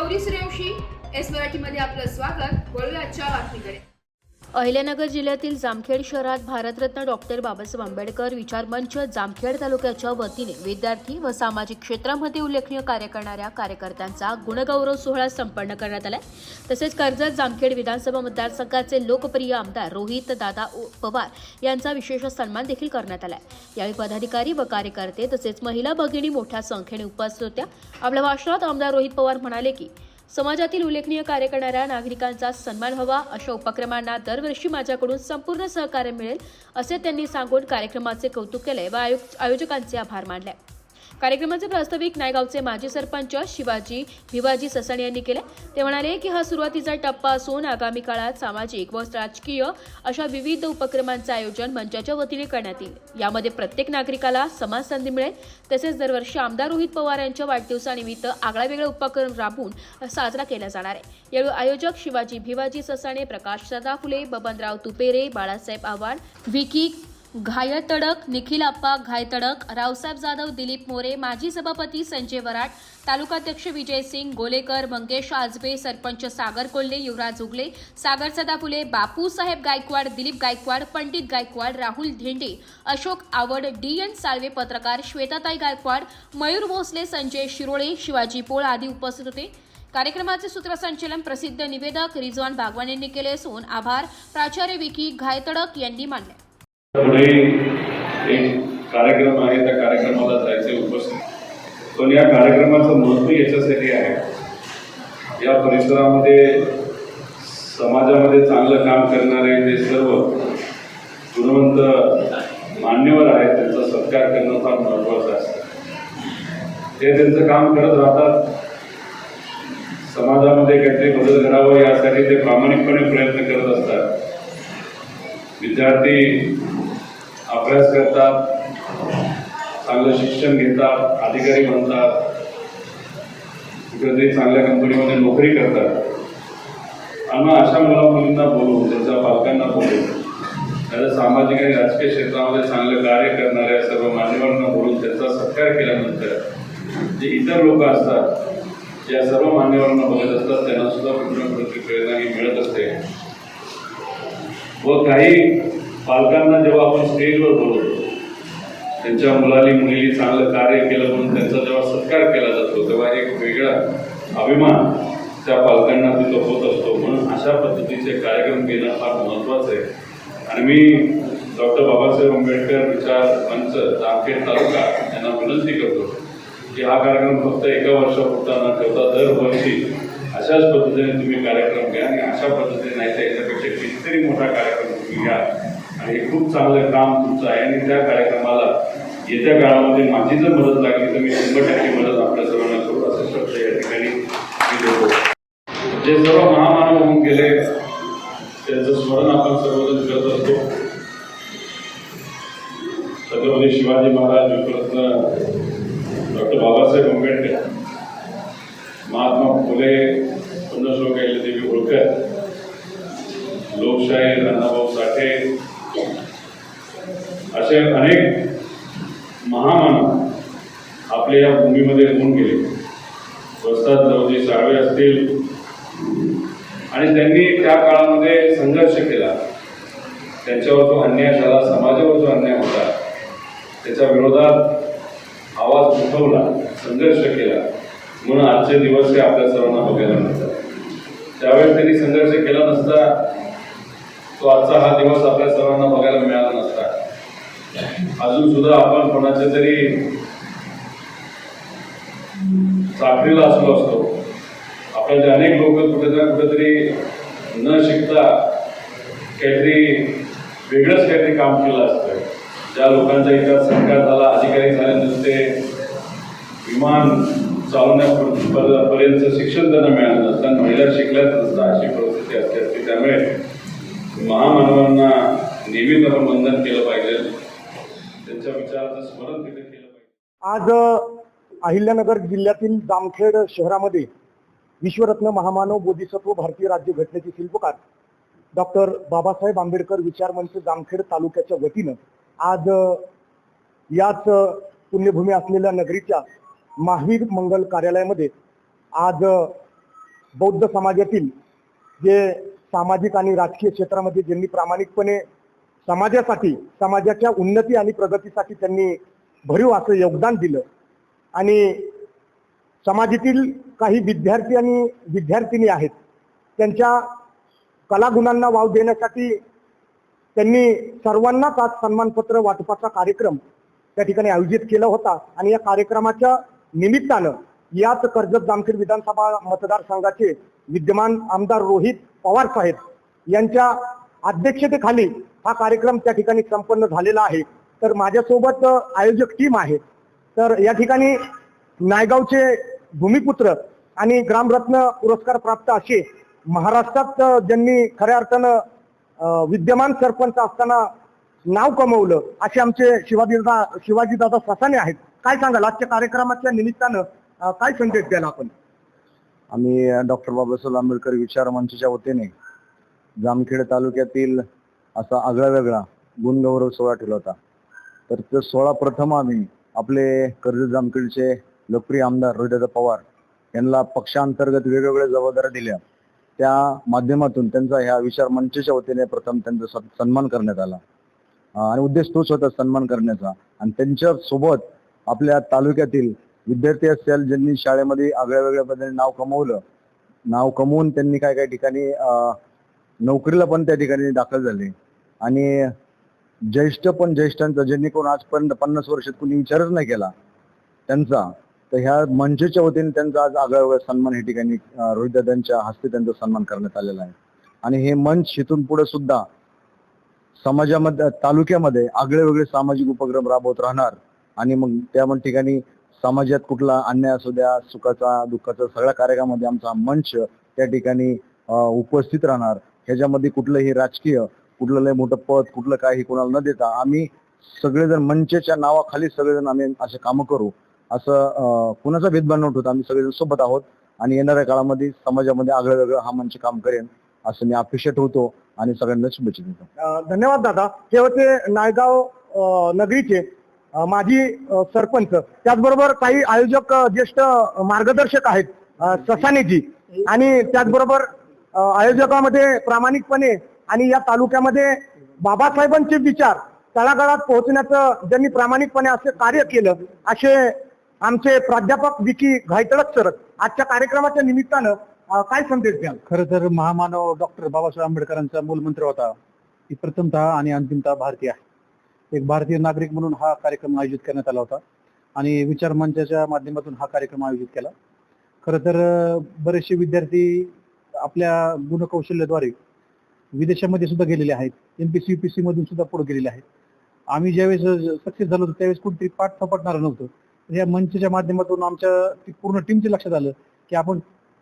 Gauri Suryavanshi S मराठीमध्ये आपलं स्वागत. वळूयाच्या बातमीकडे. अहिल्यानगर जिल्ह्यातील जामखेड शहरात भारतरत्न डॉक्टर बाबासाहेब आंबेडकर विचार मंच जामखेड तालुक्याच्या वतीने विद्यार्थी व सामाजिक क्षेत्रामध्ये उल्लेखनीय कार्य करणाऱ्या कार्यकर्त्यांचा गुणगौरव सोहळा संपन्न करण्यात आला तसेच कर्जत जामखेड विधानसभा मतदारसंघाचे लोकप्रिय आमदार रोहित दादा पवार यांचा विशेष सन्मान देखील करण्यात आला यावेळी पदाधिकारी व कार्यकर्ते तसेच महिला भगिनी मोठ्या संख्येने उपस्थित होत्या. आपल्या भाषणात आमदार रोहित पवार म्हणाले की समाजातील उल्लेखनीय कार्य करणाऱ्या नागरिकांचा सन्मान व्हावा अशा उपक्रमांना दरवर्षी माझ्याकडून संपूर्ण सहकार्य मिळेल असे त्यांनी सांगून कार्यक्रमाचे कौतुक केले व आयोजकांचे आभार मानले. कार्यक्रमाचे प्रास्ताविक नायगावचे माजी सरपंच शिवाजी भिवाजी ससाणे यांनी केले. ते म्हणाले की हा सुरुवातीचा टप्पा असून आगामी काळात सामाजिक व राजकीय अशा विविध उपक्रमांचं आयोजन मंचाच्या वतीने करण्यात येईल. यामध्ये प्रत्येक नागरिकाला समान संधी मिळेल. तसेच दरवर्षी आमदार रोहित पवार यांच्या वाढदिवसानिमित्त आगळावेगळा उपक्रम राबवून साजरा केला जाणार आहे. यावेळी आयोजक शिवाजी भिवाजी ससाणे प्रकाश सदाफुले बबनराव तुपेरे बाळासाहेब आव्हाड विकी घायतडक निखिल आप्पा घायतडक रावसाहेब जाधव दिलीप मोरे माजी सभापती संजय वराट तालुकाध्यक्ष विजय सिंग गोलेकर मंगेश आजबे सरपंच सागर कोल्हे युवराज उगले सागर सदाफुले बापूसाहेब गायकवाड दिलीप गायकवाड पंडित गायकवाड राहुल धेंडे अशोक आवड डी एन साळवे पत्रकार श्वेताताई गायकवाड मयूर भोसले संजय शिरोळे शिवाजी पोळ आदी उपस्थित होते. कार्यक्रमाचे सूत्रसंचलन प्रसिद्ध निवेदक रिजवान बागवान यांनी केले असून आभार. प्राचार्य विकी घायतडक यांनी मानले. पुढे एक कार्यक्रम आहे त्या कार्यक्रमाला जायचे उपस्थित. पण या कार्यक्रमाचं महत्त्व याच्यासाठी आहे. या परिसरामध्ये समाजामध्ये चांगलं काम करणारे जे सर्व गुणवंत मान्यवर आहेत त्यांचा सत्कार करणं फार महत्त्वाचं असतं. ते त्यांचं काम करत राहतात. समाजामध्ये काहीतरी बदल घडावा यासाठी ते प्रामाणिकपणे प्रयत्न करत असतात. विद्यार्थी अभ्यास करतात चांगलं शिक्षण घेतात अधिकारी बनतात इकडे चांगल्या कंपनीमध्ये नोकरी करतात. आम्ही अशा मुला मुलींना बोलू त्यांच्या पालकांना बोलू. त्याच्या सामाजिक आणि राजकीय क्षेत्रामध्ये चांगलं कार्य करणाऱ्या सर्व मान्यवरांना बोलून त्यांचा सत्कार केल्यानंतर जे इतर लोक असतात या सर्व मान्यवरांना बघत असतात त्यांना सुद्धा कुठे कुठे प्रेरणा ही मिळत असते. व काही पालकांना जेव्हा आपण स्टेजवर बोलवतो त्यांच्या मुलाली मुलीने चांगलं कार्य केलं म्हणून त्यांचा जेव्हा सत्कार केला जातो तेव्हा एक वेगळा अभिमान त्या पालकांना तिथं होत असतो म्हणून अशा पद्धतीचे कार्यक्रम घेणं फार महत्त्वाचं आहे. आणि मी डॉक्टर बाबासाहेब आंबेडकर विचार मंच जामखेड तालुका यांना विनंती करतो की हा कार्यक्रम फक्त एका वर्षापुरता न ठेवता दरवर्षी अशाच पद्धतीने तुम्ही कार्यक्रम घ्या आणि अशा पद्धतीने नाही तर याच्यापेक्षा कितीतरी मोठा कार्यक्रम तुम्ही घ्या. आणि हे खूप चांगलं काम तुमचं आहे. आणि त्या कार्यक्रमाला येत्या काळामध्ये माझी जर मदत लागली तर मी शंभर टक्के मदत आपल्या सर्वांना करू असं शब्द या ठिकाणी जे सर्व महामानव होऊन गेले त्यांचं स्मरण आपण सर्वजण करत असतो. छत्रपती शिवाजी महाराज विश्वरत्न डॉक्टर बाबासाहेब आंबेडकर महात्मा फुले पुण्यश्लोक देवी होळकर लोकशाही अण्णाभाऊ साठे असे अनेक महामानव आपल्या या भूमीमध्ये होऊन गेले वस्ताद साळवे असतील. आणि त्यांनी त्या काळामध्ये संघर्ष केला. त्यांच्यावर जो अन्याय झाला समाजावर जो अन्याय होता त्याच्या विरोधात आवाज उठवला संघर्ष केला. म्हणून आजचे दिवस हे आपल्या सर्वांना बघायला मिळतात. त्यावेळेस त्यांनी संघर्ष केला नसता तो आजचा हा दिवस आपल्या सर्वांना बघायला मिळाला नसता. अजून सुद्धा आपण कोणाच्या तरी चाकरीला असलो असतो. आपल्याचे अनेक लोक कुठे ना कुठेतरी न शिकता काहीतरी वेगळंच काहीतरी काम केलं असतं. ज्या लोकांचा इतिहास सरकार झाला अधिकारी झाले नसते विमान चालवण्यापर्यंत शिक्षण त्यांना मिळालं नसतं. महिला शिकल्याच नसतं अशी परिस्थिती असते असते. त्यामुळे महामानवांना नेहमीच आपण केलं पाहिजे. त्यांच्या विचाराचं स्मरण तिथे केलं पाहिजे. आज अहिल्यानगर जिल्ह्यातील जामखेड शहरामध्ये विश्वरत्न महामानव बोधिसत्व भारतीय राज्य घटनेचे शिल्पकार डॉक्टर बाबासाहेब आंबेडकर विचार मंच जामखेड तालुक्याच्या वतीनं आज याच पुण्यभूमी असलेल्या नगरीच्या महावीर मंगल कार्यालयामध्ये आज बौद्ध समाजातील जे सामाजिक आणि राजकीय क्षेत्रामध्ये ज्यांनी प्रामाणिकपणे समाजासाठी समाजाच्या उन्नती आणि प्रगतीसाठी त्यांनी भरीव असं योगदान दिलं आणि समाजातील काही विद्यार्थी आणि विद्यार्थिनी आहेत त्यांच्या कलागुणांना वाव देण्यासाठी त्यांनी सर्वांनाच आज सन्मानपत्र वाटपाचा कार्यक्रम त्या ठिकाणी आयोजित केला होता. आणि या कार्यक्रमाच्या निमित्तानं याच कर्जत जामखेड विधानसभा मतदारसंघाचे विद्यमान आमदार रोहित पवार साहेब यांच्या अध्यक्षतेखाली हा कार्यक्रम त्या ठिकाणी संपन्न झालेला आहे. तर माझ्यासोबत आयोजक टीम आहे. तर या ठिकाणी नायगावचे भूमिपुत्र आणि ग्रामरत्न पुरस्कार प्राप्त असे महाराष्ट्रात ज्यांनी खऱ्या अर्थानं विद्यमान सरपंच असताना नाव कमवलं असे आमचे शिवाजीदा शिवाजीदादा ससाने आहेत. काय सांगाल? आजच्या कार्यक्रमाच्या निमित्तानं काय संदेश द्याल आपण? आम्ही डॉक्टर बाबासाहेब आंबेडकर विचार मंचच्या वतीने जामखेड तालुक्यातील असा आगळा वेगळा गुणगौरव सोहळा ठेवला होता. तर तो सोहळा प्रथम आम्ही आपले कर्ज जामखेडचे लोकप्रिय आमदार रोहिदादा पवार यांना पक्षांतर्गत वेगवेगळ्या जबाबदाऱ्या दिल्या. त्या माध्यमातून त्यांचा ह्या विचार मंचच्या वतीने प्रथम त्यांचा सन्मान करण्यात आला. आणि उद्देश तोच होता सन्मान करण्याचा. आणि त्यांच्यासोबत आपल्या तालुक्यातील विद्यार्थी असेल ज्यांनी शाळेमध्ये आगळ्या वेगळ्या पद्धतीने नाव कमवलं. नाव कमवून त्यांनी काय काय ठिकाणी नोकरीला पण त्या ठिकाणी दाखल झाले. आणि ज्येष्ठ पण ज्येष्ठांचा जेणेकरून आजपर्यंत पन्नास वर्षात कुणी विचारच नाही केला त्यांचा. तर ह्या मंचच्या वतीने त्यांचा आज आगळा वेगळा सन्मान या ठिकाणी अं, रोहितदादांच्या हस्ते त्यांचा सन्मान करण्यात आलेला आहे. आणि हे मंच इथून पुढे सुद्धा समाजामध्ये तालुक्यामध्ये आगळे वेगळे सामाजिक उपक्रम राबवत राहणार. आणि मग त्या मग ठिकाणी समाजात कुठला अन्याय असू द्या सुखाचा दुःखाचा सगळ्या कार्यक्रमामध्ये आमचा मंच त्या ठिकाणी उपस्थित राहणार. ह्याच्यामध्ये कुठलंही राजकीय कुठलं लय मोठं पद कुठलं काही कोणाला न देता आम्ही सगळेजण मंचच्या नावाखाली सगळेजण आम्ही असे कामं करू. असं कुणाचा भेदभाव न ठेवता आम्ही सगळेजण सोबत आहोत आणि येणाऱ्या काळामध्ये समाजामध्ये आगळं वेगळं हा मंच काम करेन असं मी अपेक्षा ठेवतो आणि सगळ्यांना शुभेच्छा देतो. धन्यवाद दादा. हे होते नायगाव नगरीचे माजी सरपंच. त्याचबरोबर काही आयोजक ज्येष्ठ मार्गदर्शक आहेत ससानेजी. आणि त्याचबरोबर आयोजकामध्ये प्रामाणिकपणे आणि या तालुक्यामध्ये बाबासाहेबांचे विचार तळागाळात पोहोचण्याचं ज्यांनी प्रामाणिकपणे असे कार्य केलं असे आमचे प्राध्यापक विकी घायतळक सर आजच्या कार्यक्रमाच्या निमित्तानं काय संदेश द्याल? खरं तर महामानव डॉक्टर बाबासाहेब आंबेडकरांचा मूलमंत्र होता की प्रथमतः आणि अंतिमतः भारतीय आहे. एक भारतीय नागरिक म्हणून हा कार्यक्रम आयोजित करण्यात आला होता आणि विचार मंचाच्या माध्यमातून हा कार्यक्रम आयोजित केला. खरं तर बरेचसे विद्यार्थी आपल्या गुणकौशल्याद्वारे विदेशामध्ये सुद्धा गेलेले आहेत. एमपीसी युपीसी मधून सुद्धा पुढे गेलेले आहेत. आम्ही ज्यावेळेस सक्सेस झालो होतो त्यावेळेस कुठेतरी पाठ थपटणार नव्हतं. या मंचच्या माध्यमातून आमच्या पूर्ण टीमचे लक्षात आलं की आपण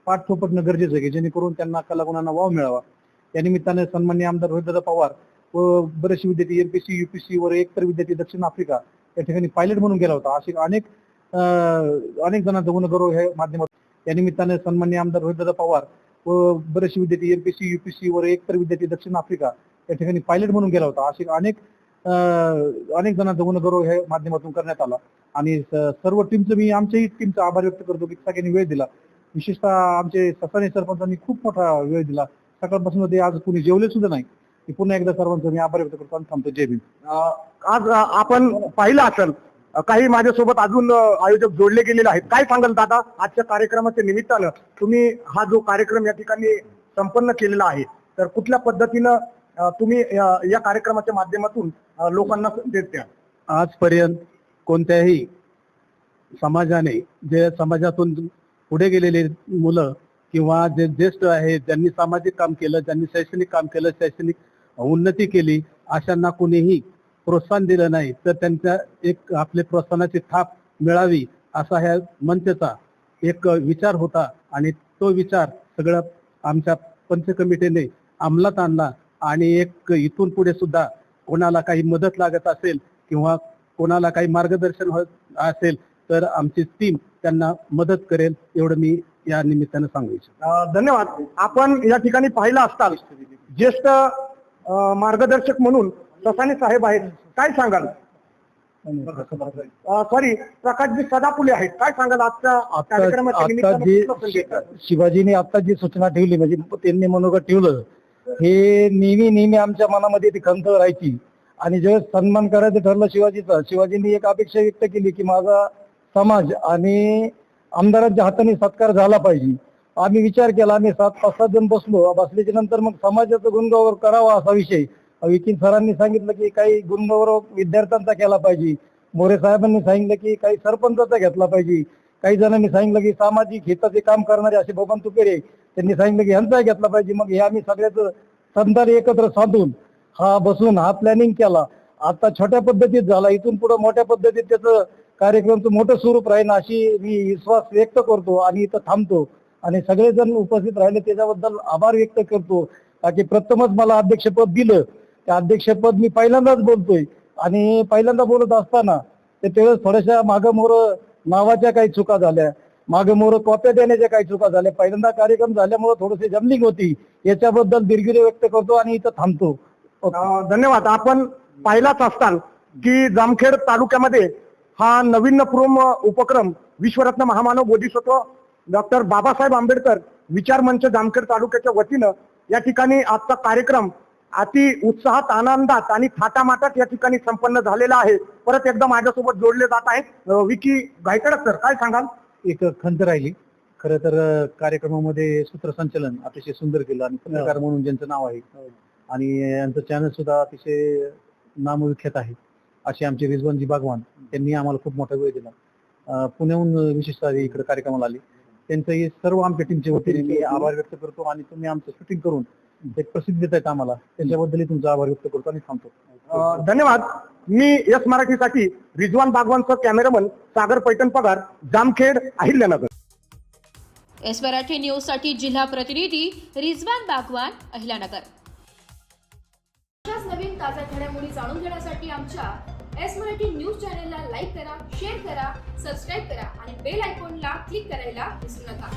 पाठ थोपटणं गरजेचं आहे जेणेकरून त्यांना कलागुणांना वाव मिळावा. या निमित्ताने सन्मान्य आमदार रोहितदादा पवार व बरेचसे विद्यार्थी एमपीसी युपीसी वर एकतर विद्यार्थी दक्षिण आफ्रिका या ठिकाणी पायलट म्हणून गेला होता. असे अनेक अनेक जणांचा गुणगौरव हे माध्यमातून या निमित्ताने सन्मान्य आमदार रोहितदादा पवार व बरेचसे विद्यार्थी एमपीसी युपीसी वर एक तर विद्यार्थी दक्षिण आफ्रिका या ठिकाणी पायलट म्हणून गेला होता. असे अनेक अनेक जणांचा गुणगौरव हे माध्यमातून करण्यात आला. आणि सर्व टीमचं मी आमच्याही टीमचा आभार व्यक्त करतो की सगळ्यांनी वेळ दिला. विशेषतः आमचे ससाने सरपंचांनी खूप मोठा वेळ दिला. सकाळपासून ते आज कुणी जेवले सुद्धा नाही. पुन्हा एकदा सर्वांचा मी आभार व्यक्त करतो. आणि थांबतो. जय भीम. आज आपण पाहिलं असेल काही माझ्यासोबत अजून आयोजक जोडले गेलेले आहेत. काय सांगाल दादा? आजच्या कार्यक्रमाच्या निमित्तानं तुम्ही हा जो कार्यक्रम या ठिकाणी संपन्न केलेला आहे तर कुठल्या पद्धतीनं तुम्ही या कार्यक्रमाच्या माध्यमातून लोकांना संदेश द्या आजपर्यंत कोणत्याही समाजाने जे समाजातून पुढे गेलेले मुलं किंवा जे ज्येष्ठ आहेत ज्यांनी सामाजिक काम केलं ज्यांनी शैक्षणिक काम केलं शैक्षणिक उन्नती केली अशांना कुणीही प्रोत्साहन दिलं नाही तर त्यांच्या एक आपले प्रोत्साहनाची थाप मिळावी असा ह्या मंचचा एक विचार होता. आणि तो विचार सगळं आमच्या पंच कमिटीने अंमलात आणला. आणि एक इथून पुढे सुद्धा कोणाला काही मदत लागत असेल किंवा कोणाला काही मार्गदर्शन होत असेल तर आमची टीम त्यांना मदत करेल एवढं मी या निमित्तानं सांगू इच्छितो. धन्यवाद. आपण या ठिकाणी पाहिलं असताल ज्येष्ठ मार्गदर्शक म्हणून ससाने साहेब आहेत. काय सांगाल? सॉरी प्रकाशजी सदापुले आहेत. काय सांगाल आजच्या कार्यक्रमाच्या जे? शिवाजीने आता जी सूचना ठेवली म्हणजे त्यांनी मनोगत ठेवलं हे नेहमी नेहमी आमच्या मनामध्ये ती खंत राहायची. आणि जेव्हा सन्मान करायचं ठरलं शिवाजीचा शिवाजींनी एक अपेक्षा व्यक्त केली की माझा समाज आणि आमदारांच्या हाताने सत्कार झाला पाहिजे. आम्ही विचार केला आम्ही सात पाच सात जण बसलो. बसल्याच्या नंतर मग समाजाचा गुणगौरव करावा असा विषय. विकीन सरांनी सांगितलं की काही गुणगौरव विद्यार्थ्यांचा केला पाहिजे. मोरे साहेबांनी सांगितलं की काही सरपंचाचा घेतला पाहिजे. काही जणांनी सांगितलं की सामाजिक हिताचे काम करणारे असे बबन तुपेरे त्यांनी सांगितलं की यांचा घेतला पाहिजे. मग हे आम्ही सगळ्याच संतान एकत्र साधून हा बसून हा प्लॅनिंग केला. आता छोट्या पद्धतीत झाला. इथून पुढे मोठ्या पद्धतीत त्याचं कार्यक्रमचं मोठं स्वरूप राहील अशी मी विश्वास व्यक्त करतो आणि इथं थांबतो. आणि सगळेजण उपस्थित राहिले त्याच्याबद्दल आभार व्यक्त करतो. की प्रथमच मला अध्यक्षपद दिलं. अध्यक्षपद मी पहिल्यांदाच बोलतोय. आणि पहिल्यांदा बोलत असताना त्यावेळेस थोड्याशा मागमोर नावाच्या काही चुका झाल्या. मागमोर कॉप्या देण्याच्या काही चुका झाल्या. पहिल्यांदा कार्यक्रम झाल्यामुळे थोडीशी जमलिंग होती. याच्याबद्दल दीर्घिरे व्यक्त करतो आणि इथं थांबतो. धन्यवाद. आपण पाहिलाच असताल की जामखेड तालुक्यामध्ये हा नवीनपूर्व उपक्रम विश्वरत्न महामानव बोधिसत्व डॉक्टर बाबासाहेब आंबेडकर विचार मंच जामखेड तालुक्याच्या वतीनं या ठिकाणी आजचा कार्यक्रम अति उत्साहात आनंदात आणि थाटामाटात या ठिकाणी संपन्न झालेला आहे. परत एकदा माझ्यासोबत जोडले जात आहेत अं, विकी गायकड सर काय सांगाल? एक खंत राहिली. खरं तर कार्यक्रमामध्ये सूत्रसंचलन अतिशय सुंदर केलं आणि पत्रकार म्हणून ज्यांचं नाव आहे. आणि यांचं चॅनल सुद्धा अतिशय नामविख्यात आहे. असे आमचे रिजवानजी बागवान त्यांनी आम्हाला खूप मोठा वेळ दिला. पुण्याहून विशेषतः इकडे कार्यक्रमाला आले. त्यांचं हे सर्व आमच्या टीमच्या वतीने मी आभार व्यक्त करतो आणि तुम्ही आमचं शूटिंग करून एक प्रसिद्धी देत आहेत आम्हाला. त्याच्याबद्दलही तुमचा आभार व्यक्त करतो आणि थांबतो. अं, धन्यवाद. मी यस मराठीसाठी रिजवान बागवानचं कॅमेरामन सागर पैठण पगार जामखेड अहिल्यानगर. एस मराठी न्यूजसाठी जिल्हा प्रतिनिधी रिजवान बागवान अहिलानगर अशाच नवीन ताज्या घडामोडी जाणून घेण्यासाठी आमच्या एस मराठी न्यूज चॅनलला लाईक करा शेअर करा सबस्क्राईब करा आणि बेल आयकॉनला क्लिक करायला विसरू नका.